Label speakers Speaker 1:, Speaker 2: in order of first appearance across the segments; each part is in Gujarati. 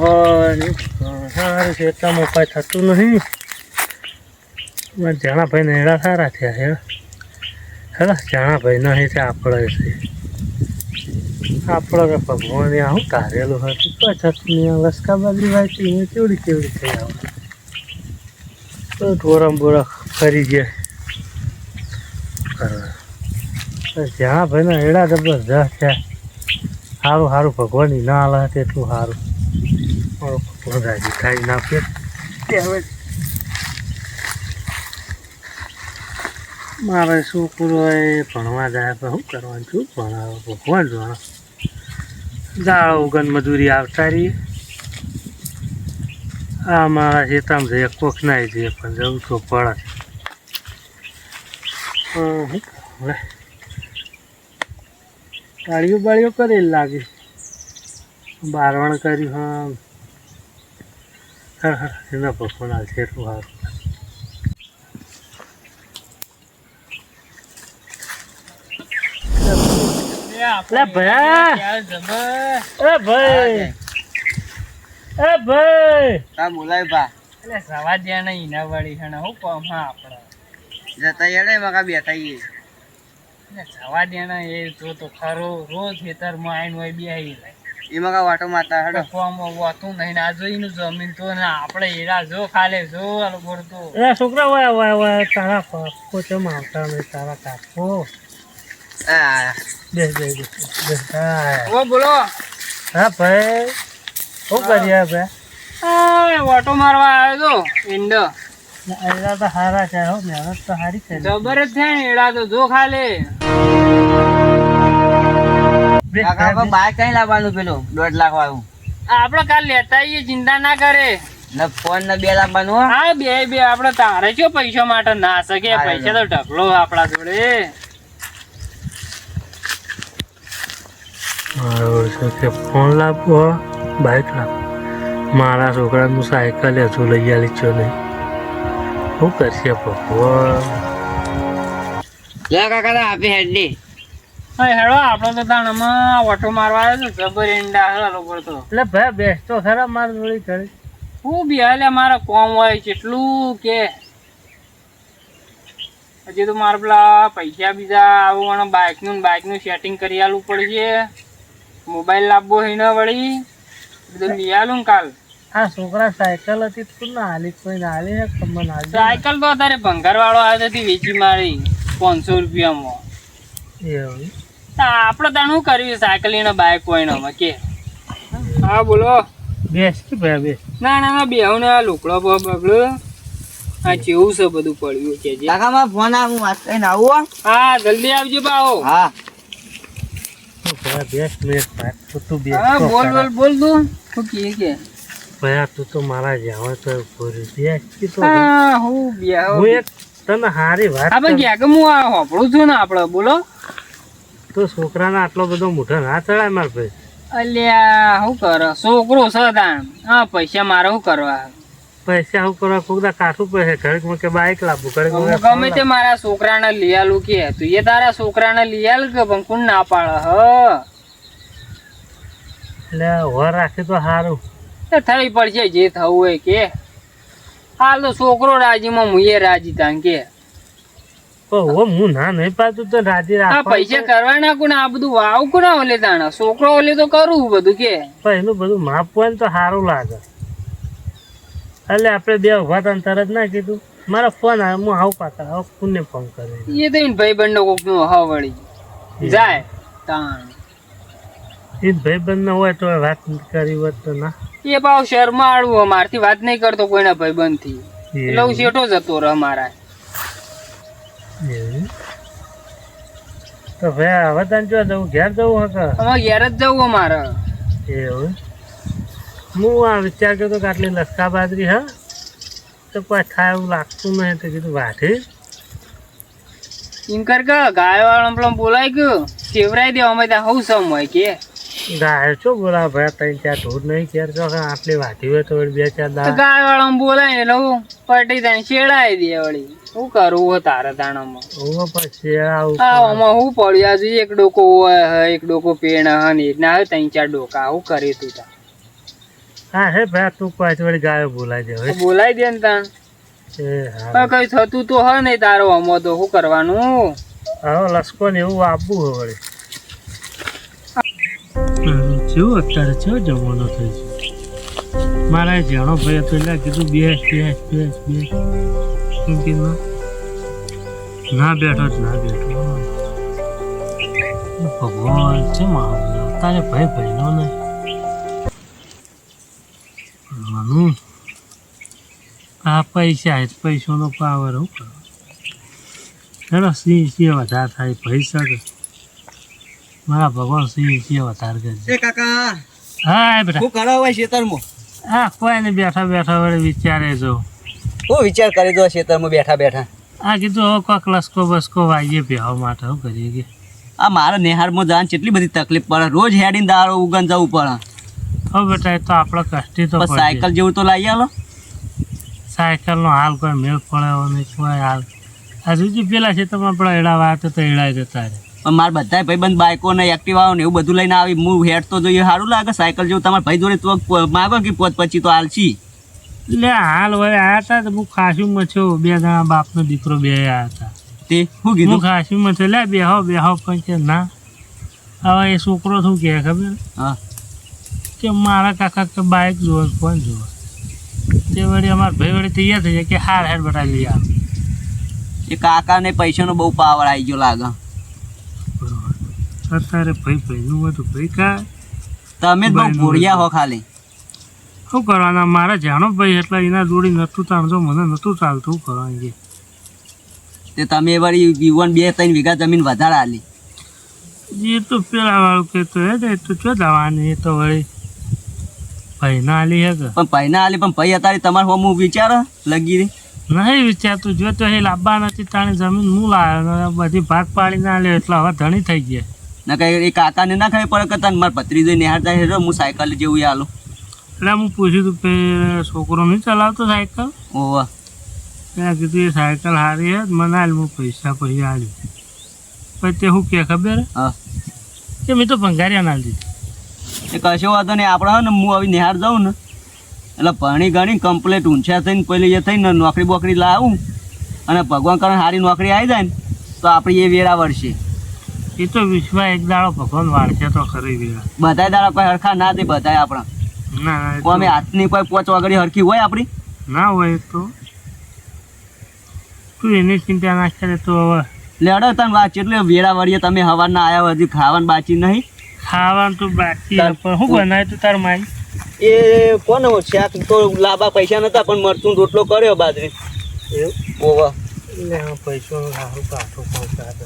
Speaker 1: ભગવાન સારું છે, એટલામાં ઉપાય થતું નહીં. જાણાભાઈ નેડા સારા થયા હે. હેલા જાણાભાઈ નહીં છે આપણે છે. આપણે તો ભગવાને આવું ધારેલું હતું? તો થતું નહીં. લસકા બાજરી વાંચી હું કેવડી કેવડી થઈ આવે. તો ઢોરમ બોરા ફરી ગયા. જ્યાં ભાઈ ના એડા જબરજસ્ત છે સારું સારું ભગવાનની ના હાલે એટલું સારું મારો ભગવાન રાજી થાય ના ફેર તે હવે મારે છોકરો એ ભણવા જાય તો શું કરવાનું છું? ભણાવે ભગવાન જાણે દાળ ઉગન મજૂરી આવતા રહીએ આ મારા ખેતામાં જઈએ કોક નાઈ જઈએ પણ જવું તો પડે હવે? તાળીઓ બાળીઓ કરેલ લાગે? બારવણ કર્યું હા. હા હા એના ભગવાન હાલશે એટલું સારું. લે ભયા એ ભાઈ! એ ભાઈ!
Speaker 2: હા બોલાય બા
Speaker 3: એટલે સવા જ્યાં નહીં ના વળી છે ને હું કોમ હા આપણે
Speaker 2: જતા યાર મકા બેઠા ઈએ
Speaker 3: એટલે સવા દેના એ તો તો ખરો રોજ ખેતરમાં આવીને હોય બેહી લે.
Speaker 2: એ કા વાટો મારતા હેડો.
Speaker 3: કોમ વાતું નહીં ને આ જોઈનું જમીન તો ને આપણે હીરા જો ખાલે જો આલો બોલતો
Speaker 1: એ છોકરા વાય વાય વાય તારા કાકો તો માવતા નહીં તારા કાપો
Speaker 2: આ
Speaker 1: દે બે દે બે હા.
Speaker 3: ઓ બોલો.
Speaker 1: હા ભાઈ. શું કરીએ ભાઈ?
Speaker 3: આ વાટો મારવા આવ્યો તો ઈંડો.
Speaker 1: એડા તો સારા છે હો મહેનત તો સારી છે.
Speaker 3: જબર જ છે ને એડા તો જો ખાલે.
Speaker 2: બાઈક કઈ લાવવાનું પેલું? દોઢ લાખ વાળું.
Speaker 3: આપણે કાલ લેતા આવીએ ચિંતા ના કરે.
Speaker 2: ને ફોન ને બે લાવવાનું હા.
Speaker 3: બે બે આપડે તારે કયો પૈસા માટે ના શકે? પૈસા તો ઢગલો આપણા જોડે.
Speaker 1: મારો છે કે ફોન લાવવો બાઇક લાવવો મારા છોકરાનું સાયકલ હજુ લઈ આલી છો નહીં. શું કરશે પપ્પો
Speaker 2: લે કાકા આપી
Speaker 3: હેડી હેડો આપણો તો તાણમાં ઓટો મારવા આવ્યો છે જબર ઈંડા હાલો પડતો
Speaker 1: એટલે ભાઈ બેસતો ખરા મારી ઘરે.
Speaker 3: હું બી હાલે મારે કોમ હોય કેટલું કે? હજી તો મારે પેલા પૈસા બીજા આવું બાઇકનું ને બાઇકનું સેટિંગ કરી આલવું પડશે. મોબાઈલ લાવવો હિને ને વળી. બધું લઈ આલું ને કાલ.
Speaker 1: આ છોકરા સાયકલ હતી તું ના હાલી કોઈ ના હાલી ખબર હાલી.
Speaker 3: સાયકલ તો અત્યારે ભંગાર વાળો આવ્યો હતી વેચી મારી પાંચસો રૂપિયામાં.
Speaker 1: એવું.
Speaker 3: આપણે તાણ શું કર્યું સાયકલી નો બાઇક હોય ને કે? હા બોલો.
Speaker 1: બેસ ભાઈ બેસ
Speaker 3: ના ના ના બેહું ને આ લુકડો બગડો આ જેવું છે બધું પડ્યું કે જે.
Speaker 2: કાકા માં ફોન આ હું વાત કરીને આવું હા.
Speaker 3: જલ્દી આવજો બાઓ
Speaker 2: હા.
Speaker 1: શું ભાઈ બેસ બેસ ભાઈ તું તું બેસ
Speaker 3: હા
Speaker 1: તો
Speaker 3: બોલ બોલ બોલ તું. શું કહે કે?
Speaker 1: ભાઈ તું તો મારા જાવ તો પૂરી બેસ તો
Speaker 3: હા હું બેહો.
Speaker 1: હું એક તને હારી વાત
Speaker 3: આપણે ગયા કે હું આ હોપડું છું ને આપણે બોલો.
Speaker 1: તો છોકરાને આટલો બધો મોટો ના ચડાય માર ભાઈ.
Speaker 3: અલ્યા શું કરો? છોકરો છે તાણ. હા પૈસા મારે શું કરવા?
Speaker 1: પૈસા શું કરવા? કોકદા કાઠું પડે ઘડીક કે બાઈક લાવવું
Speaker 3: હું ગમે તે મારા છોકરાને લઈ આલું કે તું એ તારા છોકરાને લઈ આલ કે પણ કોણ ના પાડે હ?
Speaker 1: એટલે વર રાખે તો સારું
Speaker 3: થઈ પડશે જે થવું હોય કે. હાલ તો છોકરો રાજીમાં એ રાજી તાન કે.
Speaker 1: પણ હું ના નહીં પાતું તો રાજી
Speaker 3: આ પૈસા કરવા નાખું ને આ બધું વાવ કોના ઓલે તાણા? છોકરો ઓલે તો કરું બધું કે.
Speaker 1: પહેલું બધું માપ ને તો સારું લાગે. એટલે આપણે બે ઊભા હતા તરત ના કીધું. મારા ફોન આવે હું આવું પાછા આવું કોને ફોન કરે.
Speaker 3: એ તો એને ભાઈ બંને કોકનું હા વળી. જાય તાણ.
Speaker 1: એ ભાઈ બંધ હોય તો વાત કરી હોત તો ના.
Speaker 3: એ પાવ આડું અમારથી વાત નહીં કરતો કોઈના ભાઈ બંધથી એટલે હું. શેઠો જતો રહ મારા
Speaker 1: એવું. તો ભાઈ હવે તને જો જવું ઘેર જવું હશે?
Speaker 3: હવે ઘેર જ જવું અમારે.
Speaker 1: એવું? હું આ વિચાર કર્યો કે આટલી લસકા બાજરી હા? તો કોઈ થાય એવું લાગતું નહીં તો કીધું વાઠી
Speaker 3: એમ કર કે ગાય વાળો પેલો બોલાય ગયો સેવરાઈ દેવા અમે ત્યાં હું સમ હોય કે.
Speaker 1: ગાય છો બોલા ભાઈ ત્રણ ચાર ઢોર નહીં કેર છો આટલી વાતી હોય તો બે ચાર
Speaker 3: તો ગાય વાળા બોલાય એટલે હું પટી ત્યાં શેડાઈ દે વળી. શું કરવું હો તારા તાણામાં
Speaker 1: હું પછી આવું
Speaker 3: આમાં હું પડ્યા છું એક ડોકો હોય એક ડોકો પેણ હ ને ના હોય ત્રણ ચાર ડોકા આવું કરી તું તા
Speaker 1: હા હે ભાઈ તું પાંચ વળી ગાયો બોલાય દે
Speaker 3: બોલાઈ દે ને તાણ.
Speaker 1: હા.
Speaker 3: કઈ થતું તો હોય નહીં તારો અમો તો શું કરવાનું?
Speaker 1: હવે લસકો ને એવું આપવું હોય વળી. જેવું અત્યારે છે, જમાનો થઈ છે. મારા જાણો ભાઈ હતો એટલે કીધું બેસ બેસ બેસ બેસ. કેમ કે ના બેઠો જ, ના બેઠો. ભગવાન છે મારો તારે ભાઈ ભાઈનો નહીં આ પૈસા પૈસાનો પાવર હું કરો હેડો, સિંહ સિંહ વધારે થાય, પૈસા મારા ભગવાન સિંહ સિંહ વધારે કરજે
Speaker 2: કાકા
Speaker 1: હા બેટા
Speaker 2: હું કરો હોય ખેતરમાં
Speaker 1: હા કોઈ ને બેઠા બેઠા વડે વિચારે જો
Speaker 2: હું વિચાર કરી દો ખેતરમાં બેઠા બેઠા?
Speaker 1: આ કીધું હવે કોક લસકો બસકો વાગીએ બેહવા માટે હું કરીએ કે.
Speaker 2: આ મારે નેહારમાં જવાનું કેટલી બધી તકલીફ પડે. રોજ હેડીને દારો ઉગન જવું પડે.
Speaker 1: હવે બેટા એ તો આપણે કષ્ટી તો
Speaker 2: સાયકલ જેવું તો લાવી આલો.
Speaker 1: સાયકલનો હાલ કોઈ મેળ પડે નહીં. કોઈ હાલ? આ હજુ પેલા છે તમે આપણા એડાવા તો એડાઈ જતા રહે
Speaker 2: મારે બધા ભાઈબંધ બાઇકો ને એક્ટિવાઓ ને એવું બધું લઈને આવી. હું હેડ તો જોઈએ સારું લાગે સાયકલ જેવું. તમારા ભાઈ જોડે તો માગો કે પોત પછી તો હાલશી?
Speaker 1: એટલે હાલ વળી આવ્યા હતા તો હું ખાસું મચ્યો બે જણા બાપનો દીકરો બે આવ્યા હતા
Speaker 2: તે શું
Speaker 1: હું
Speaker 2: કીધું
Speaker 1: ખાસું મચ્યો લે બેહો બેહો પણ કે ના. હવે એ છોકરો શું કહે ખબર?
Speaker 2: હા.
Speaker 1: કે મારા કાકા કે બાઇક જોવે ફોન જોવે તે વળી અમારા ભાઈ વળી તૈયાર થઈ જાય કે હાર હાર બટા લઈ આવ.
Speaker 2: એ કાકાને પૈસાનો બહુ પાવર આવી ગયો લાગે.
Speaker 1: અત્યારે ભાઈ ભાઈનું બધું ભાઈ કા
Speaker 2: તમે જ બહુ
Speaker 1: ભાઈનું
Speaker 2: ભોળિયા હો ખાલી.
Speaker 1: શું કરવાના? મારા જાણો ભાઈ એટલે એના જોડી નહોતું ચાલતું મને નહોતું ચાલતું કરવાનું
Speaker 2: તે તમે વળી યુવાન બે ત્રણ વીઘા જમીન વધારે આલી.
Speaker 1: એ તો પેલા વાળું કહેતો હે ને તો ચો જવાની એ તો વળી ભાઈ ના આલી હે
Speaker 2: પણ ભાઈ ના આલી પણ ભાઈ અત્યારે તમારે હું વિચારો લગી
Speaker 1: નહીં વિચારતું જો તો એ લાંબા નથી તાણી જમીન હું લાવ્યો બધી ભાગ પાડીને લે એટલે હવે ધણી થઈ ગયા.
Speaker 2: ના કઈ એ કાકાને ના ખાઈ પડે કરતા મારા ભત્રીજો નિહાળતા જાય હેરો હું સાયકલ જેવું હાલો.
Speaker 1: એટલે હું પૂછ્યું તું કે છોકરો નહીં ચલાવતો સાયકલ?
Speaker 2: ઓવા
Speaker 1: મેં કીધું એ સાયકલ હારી હે મને હાલ હું પૈસા પછી આલ્યું પછી તે શું કે ખબર? હે? કે મેં તો ભંગારિયા ના દીધી
Speaker 2: એ કશો વાંધો નહીં આપણે ને હું હવે નિહાળ જાઉં ને. એટલે ભણી ગણી કમ્પ્લેટ ઊંચા થઈને પેલી એ થઈને નોકરી બોકરી લાવું. અને ભગવાન કરણ સારી નોકરી આવી જાય ને તો આપણી એ વેરા વળશે.
Speaker 1: એ તો વિશ્વા એક દાડો ભગવાન વાળશે તો ખરી
Speaker 2: બધાય દાડા કોઈ હરખા ના દે બધાય આપણા.
Speaker 1: ના
Speaker 2: કોઈ હાથની કોઈ પોચ વગડી હરખી હોય આપણી?
Speaker 1: ના હોય તો. તું એની ચિંતા ના કરે તો હવે.
Speaker 2: લેડો તમે વાત એટલે વેળા વળીએ તમે હવાના આવ્યા હજી ખાવાનું બાકી નહીં?
Speaker 1: ખાવાનું તો બાકી પણ શું બનાય તું તાર માઈ?
Speaker 2: એ કોને શાક તો લાંબા પૈસા નતા પણ મરચું રોટલો કર્યો બાજરી. ઓવા
Speaker 1: પૈસો સારું પાછું પહોંચાડે.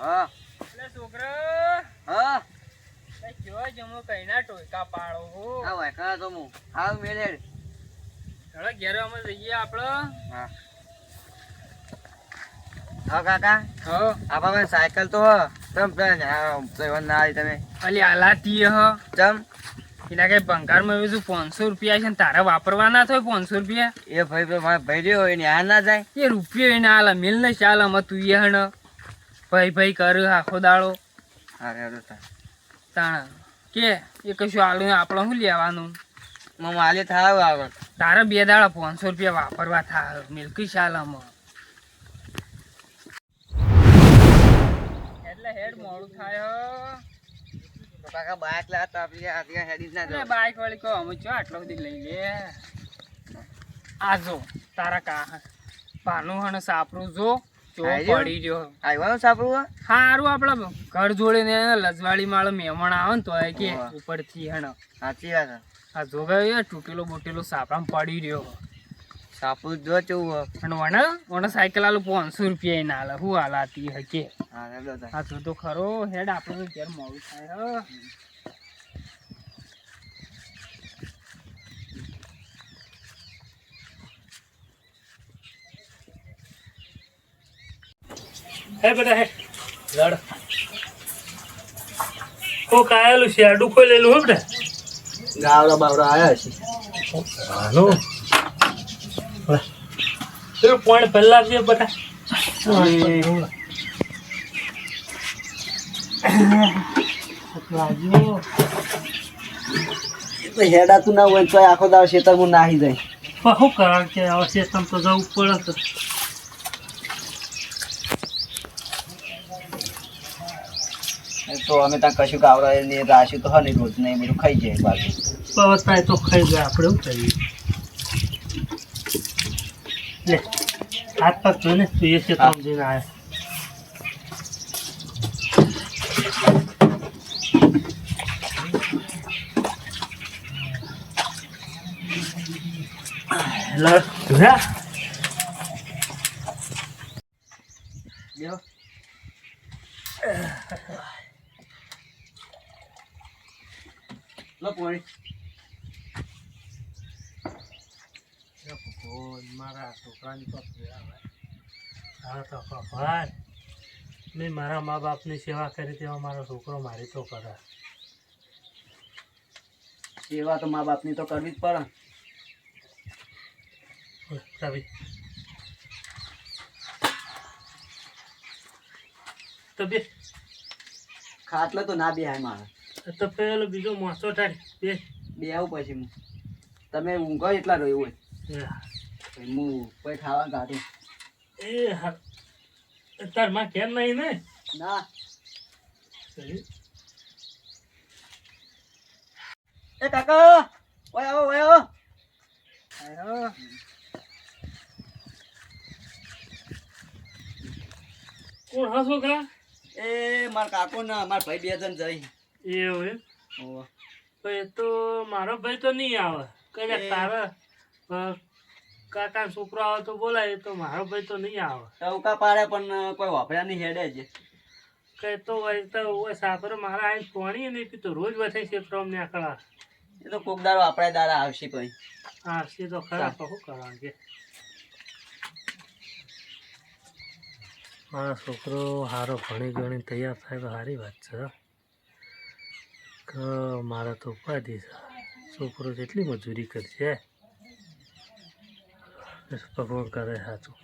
Speaker 1: હા.
Speaker 2: હા
Speaker 3: એટલે છોકરા
Speaker 2: હા.
Speaker 3: એ જમો કઈના ટોયકા પાડો હો
Speaker 2: આ વાયકા તો હું. હાલ મેલે
Speaker 3: હવે ઘેર અમે જઈએ આપણે
Speaker 2: હા. હા કાકા.
Speaker 3: હ.
Speaker 2: આપા સાયકલ તો તમ ના આવી તમે.
Speaker 3: અલી આલાતી હ.
Speaker 2: ચમ.
Speaker 3: એના કઈ શું પાંચસો રૂપિયા છે ને તારે વાપરવાના થાય પાંચસો રૂપિયા?
Speaker 2: એ ભાઈ ભાઈ મારા ભાઈ રહ્યો એની આ ના જાય.
Speaker 3: એ રૂપિયો એને આલા મિલ ને ચાલ અમે તું એ હણ. ભાઈ ભાઈ કર્યું આખો દાડો. તાણ. કે એ કશું આલું આપણે શું લેવાનું?
Speaker 2: માલે થાય આગળ
Speaker 3: તારે બે દાડા પાંચસો રૂપિયા વાપરવા થાય મિલકી શાલામાં એટલે હેડ મોડું થાય.
Speaker 2: કાકા બાઇક લાવતા આપી આ હેડી ના
Speaker 3: બાઈક વાળી કહો અમે ચો આટલો બધી લઈ લે? આ જો તારા કા ભાનું હણ સાપરું જો? પડી રહ્યો
Speaker 2: આવ્યું સાપડું
Speaker 3: હારું આપડે ઘર જોડે ને લજવાડી માળો મહેમાન આવે ને તો એ કે. ઉપરથી હણ
Speaker 2: સાચી વાત
Speaker 3: આ જોગાયો તૂટેલો બૂટેલો સાપરામ પડી રહ્યો.
Speaker 2: સાપડું જો કેવું
Speaker 3: પણ વણ વણ સાયકલ આલું પાંચસો રૂપિયા ના આલે. હું હાલાતી હકે
Speaker 2: હા તા
Speaker 3: ખરો હેડ આપણે ઘેર મોડું થાય હ.
Speaker 1: હે બેટા હે. લડ. કોક આયેલું છે આડું ખોલેલું હો બેટા
Speaker 2: ગાવડા બાવડા આયા છે.
Speaker 1: હાલો. પેલું પોઈન્ટ પહેલા જે બેટા
Speaker 2: તો હેડાતું ના હોય તો આખો દાવ શેતર નાહી જાય.
Speaker 1: શું કરવા કે હવે શેતમ તો જવું પડે તો
Speaker 2: અમે ત્યાં કશું ગાવડા ને રાશી તો હને રોજ નહીં બધું ખાઈ જાય બાકી.
Speaker 1: પવતાય તો ખાઈ જાય આપણે એવું કરીએ? લે હાથ પગ ધોઈને તું એ શેતમ જઈને આવ્યા લડ ધોયા
Speaker 2: બેહો. લો પોણી.
Speaker 1: મારા છોકરાની તો ભગવાન. મેં મારા મા બાપની સેવા કરી તેવા મારો છોકરો મારી તો કરે.
Speaker 2: સેવા તો મા બાપની તો કરવી જ પડે.
Speaker 1: રવિ. તો બે.
Speaker 2: ખાટલો તો ના બેહાય મારે.
Speaker 1: તો પેલો બીજો મોસો થાય. બે.
Speaker 2: બે આવું પછી હું. તમે ઊંઘો એટલા રહ્યું હોય. હું. કોઈ ખાવા કાઢું
Speaker 1: એ હા. તારમાં કેમ નહીં ને?
Speaker 2: ના. એ કાકા ઓય આવો ઓય આવો.
Speaker 1: કોણ હા છોકરા
Speaker 2: એ માર કાકો ના મારા ભાઈ બે જણ જઈ.
Speaker 1: એવું. તો એ તો મારો ભાઈ તો નહીં આવે. કદાચ તારા કાકા છોકરો આવે તો બોલાય તો મારો ભાઈ તો નહીં આવે.
Speaker 2: ટવકા પાડે પણ કોઈ વાપર્યા નહીં હેડે જ
Speaker 1: કે તો હોય તો હોય સાપરે મારા આઈ પાણી નહીં પીતો રોજ વથે ક્ષેત્રો અમને આકડા
Speaker 2: એ તો કોક દારો આપણે દારા આવશે પછી
Speaker 1: હા છે તો ખરા તો શું કરવાનું કે મારા છોકરો સારો ભણી ગણી તૈયાર થાય તો સારી વાત છે. કે મારે તો ઉપાધિ છે. છોકરો જેટલી મજૂરી કરશે, ભગવાન કરે સાચું.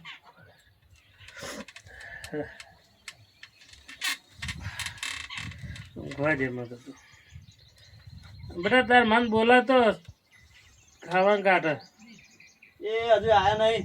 Speaker 1: ઊંઘવા દે મને તો. બેટા તાર મન બોલાતો, ખાવા કાઢે
Speaker 2: એ હજુ આયા નહીં.